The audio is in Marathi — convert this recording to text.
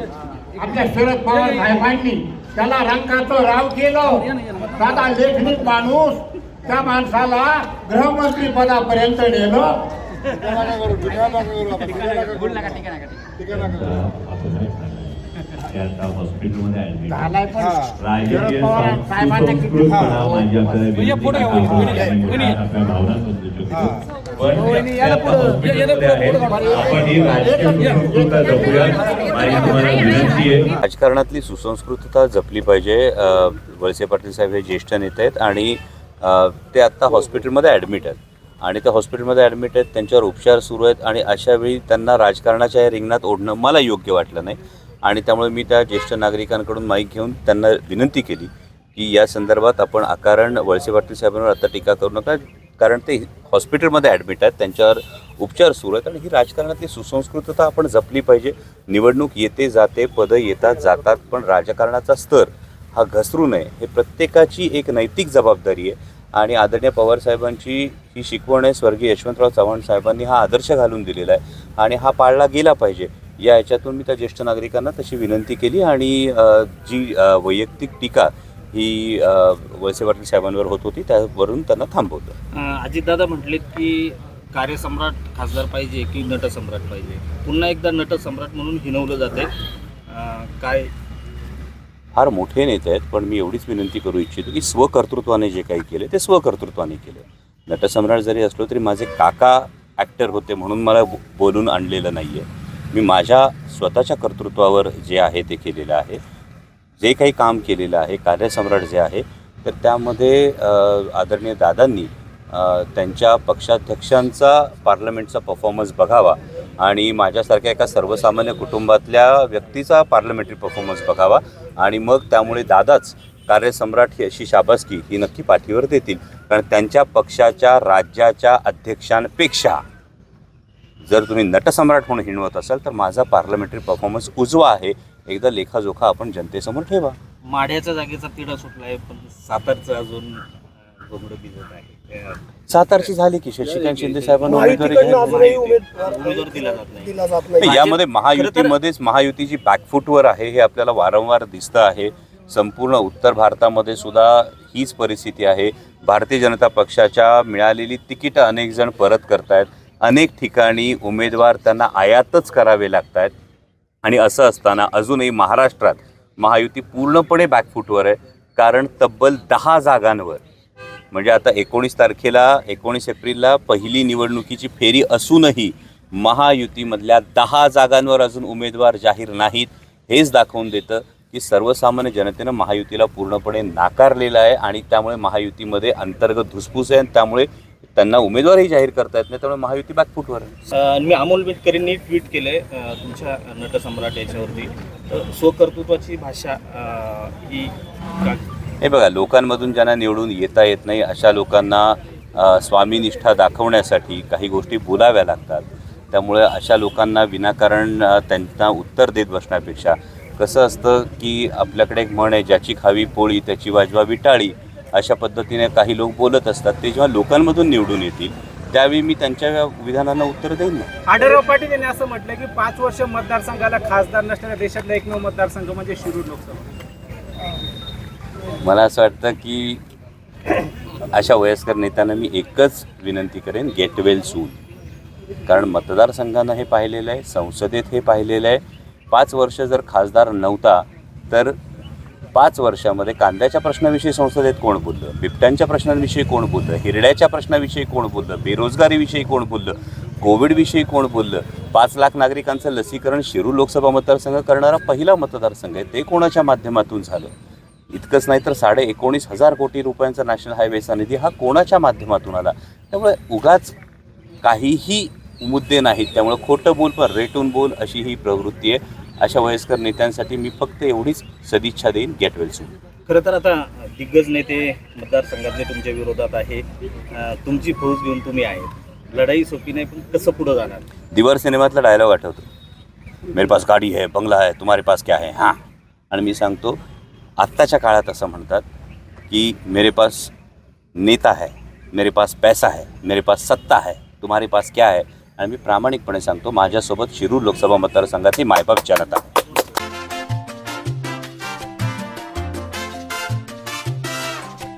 आपल्या शरद पवार साहेबांनी त्याला रंगाचं राव केलं. दादा लेखनिक माणूस त्या माणसाला गृहमंत्री पदापर्यंत नेलं. ते आता हॉस्पिटलमध्ये ऍडमिट राजकीय म्हणजे आपल्याला विनंती आपण आपल्या भावना समजू शकतो. पण ते आता हॉस्पिटलमध्ये आहेत. आपण ही राजकीय सुसंस्कृतता जपूया माझी तुम्हाला विनंती आहे. राजकारणातली सुसंस्कृतता जपली पाहिजे. वळसे पाटील साहेब हे ज्येष्ठ नेते आहेत आणि ते आत्ता हॉस्पिटलमध्ये ॲडमिट आहेत. आणि ते हॉस्पिटलमध्ये ॲडमिट आहेत त्यांच्यावर उपचार सुरू आहेत आणि अशा वेळी त्यांना राजकारणाच्या या रिंगणात ओढणं मला योग्य वाटलं नाही. आणि त्यामुळे मी त्या ज्येष्ठ नागरिकांकडून माईक घेऊन त्यांना विनंती केली की या संदर्भात आपण आकारण वळसे पाटील साहेबांवर आता टीका करू नका कारण ते हॉस्पिटलमध्ये ॲडमिट आहेत त्यांच्यावर उपचार सुरू आहेत आणि ही राजकारणातली सुसंस्कृतता आपण जपली पाहिजे. निवडणूक येते जाते पदं येतात जातात पण राजकारणाचा स्तर हा घसरू नये हे प्रत्येकाची एक नैतिक जबाबदारी आहे. आणि आदरणीय पवारसाहेबांची ही शिकवण आहे स्वर्गीय यशवंतराव चव्हाण साहेबांनी हा आदर्श घालून दिलेला आहे आणि हा पाळला गेला पाहिजे. या याच्यातून मी त्या ज्येष्ठ नागरिकांना तशी विनंती केली आणि जी वैयक्तिक टीका ही वळसे पाटील साहेबांवर होत होती त्यावरून त्यांना थांबवलं. अजितदादा म्हटलेत की कार्यसम्राट खासदार पाहिजे की नटसम्राट पाहिजे? पुन्हा एकदा नटसम्राट म्हणून हिनवलं जाते काय? फार मोठे नेते आहेत पण मी एवढीच विनंती करू इच्छितो की स्वकर्तृत्वाने जे काही केले ते स्वकर्तृत्वाने केले. नटसम्राट जरी असलो तरी माझे काका ॲक्टर होते म्हणून मला बोलून आणलेलं नाही आहे मी माझ्या स्वतःच्या कर्तृत्वावर जे आहे ते केलेलं आहे. जे काही काम केलेलं आहे कार्यसम्राट जे आहे तर त्यामध्ये आदरणीय दादांनी त्यांच्या पक्षाध्यक्षांचा पार्लमेंटचा परफॉर्मन्स बघावा आणि माझ्यासारख्या एका सर्वसामान्य कुटुंबातल्या व्यक्तीचा पार्लमेंटरी परफॉर्मन्स बघावा आणि मग त्यामुळे दादाच कार्यसम्राट ही अशी शाबासकी ही नक्की पाठीवर देतील. कारण त्यांच्या पक्षाच्या राज्याच्या अध्यक्षांपेक्षा जर तुम्ही नटसम्राट म्हणून हिणवत असाल तर माझा पार्लमेंटरी परफॉर्मन्स उजवा आहे. एकदा लेखाजोखा आपण जनतेसमोर ठेवा. माढ्याच्या जागेचा तिढा सुटलाय पण सातारचं अजून घोंगडं भिजत आहे. अं, सातारची झाली की शशिकांत शिंदे साहेबांना उमेदवारी जाहीर झाली. उमेदवार दिला जात नाही. दिला जात नाही. नाही, यामध्ये महायुतीमध्येच महायुतीची बॅकफुटवर आहे हे आपल्याला वारंवार दिसतं आहे. संपूर्ण उत्तर भारतामध्ये सुद्धा हीच परिस्थिती आहे. भारतीय जनता पक्षाच्या मिळालेली तिकीटं अनेक जण परत करतायत. अनेक ठिकाणी उमेदवार त्यांना आयातच करावे लागत आहेत आणि असं असताना अजूनही महाराष्ट्रात महायुती पूर्णपणे बॅकफूटवर आहे. कारण तब्बल दहा जागांवर म्हणजे आता एकोणीस तारखेला एकोणीस एप्रिलला पहिली निवडणुकीची फेरी असूनही महायुतीमधल्या दहा जागांवर अजून उमेदवार जाहीर नाहीत. हेच दाखवून देतं की सर्वसामान्य जनतेनं महायुतीला पूर्णपणे नाकारलेलं आहे. आणि त्यामुळे महायुतीमध्ये अंतर्गत धुसफूस आहे. आणि त्यामुळे त्यांना उमेदवारही जाहीर करता येत नाही त्यामुळे महायुती बॅकफुटवर आहे. अं, मी अमोल बेटकरींनी ट्विट केलंय अं, तुमच्या नटसम्राट याच्यावरती. तर स्वकर्तृत्वाची भाषा अं, ही का- हे बघा लोकांमधून ज्यांना निवडून येता येत नाही अशा लोकांना अ, स्वामीनिष्ठा दाखवण्यासाठी काही गोष्टी बोलाव्या लागतात. त्यामुळे अशा लोकांना विनाकारण अ, त्यांना उत्तर देत बसण्यापेक्षा कसं असतं की आपल्याकडे एक म्हण आहे ज्याची खावी पोळी त्याची वाजवावी टाळी अशा पद्धतीने काही लोक बोलत असतात ते जेव्हा लोकांमधून निवडून येतील त्यावेळी मी त्यांच्या विधानांना उत्तर देईन ना. आढळराव पाटील यांनी असं म्हटलं की पाच वर्ष मतदारसंघाला खासदार नसलेल्या देशातला एकमेव मतदारसंघ म्हणजे शिरूर लोकसभा. मला असं वाटतं की अशा वयस्कर नेत्यांना मी एकच विनंती करेन गेट वेल सून कारण मतदारसंघानं हे पाहिलेलं आहे संसदेत हे पाहिलेलं आहे. पाच वर्ष जर खासदार नव्हता तर पाच वर्षामध्ये कांद्याच्या प्रश्नाविषयी संसदेत कोण बोललं? बिबट्यांच्या प्रश्नांविषयी कोण बोललं? हिरड्याच्या प्रश्नाविषयी कोण बोललं? बेरोजगारीविषयी कोण बोललं? कोविडविषयी कोण बोललं? पाच लाख नागरिकांचं लसीकरण शिरू लोकसभा मतदारसंघ करणारा पहिला मतदारसंघ आहे. ते कोणाच्या माध्यमातून झालं? इतकंच नाही तर साडे एकोणीस हजार कोटी रुपयांचा नॅशनल हायवेचा निधी हा कोणाच्या माध्यमातून आला? त्यामुळे उगाच काहीही मुद्दे नाहीत. त्यामुळे खोटं बोल पण रेटून बोल अशी ही प्रवृत्ती आहे. अशा वयस्कर नेत्यांसाठी मी फक्त एवढीच सदिच्छा देईन गेट वेल सून खरं तर आता दिग्गज नेते मतदारसंघातले तुमच्या विरोधात आहे. तुमची फौज घेऊन तुम्ही आहेत. लढाई सोपी नाही पण कसं पुढं जाणार? दिवार सिनेमातला डायलॉग आठवतो. मेरे पास गाडी है बंगला है तुम्हारे पास क्या है? हां. आणि मी सांगतो आत्ताच्या काळात असं म्हणतात की मेरे पास नेता है मेरे पास पैसा है मेरे पास सत्ता है तुम्हारे पास क्या है? आणि मी प्रामाणिकपणे सांगतो माझ्यासोबत शिरूर लोकसभा मतदारसंघातली मायबाप जनता.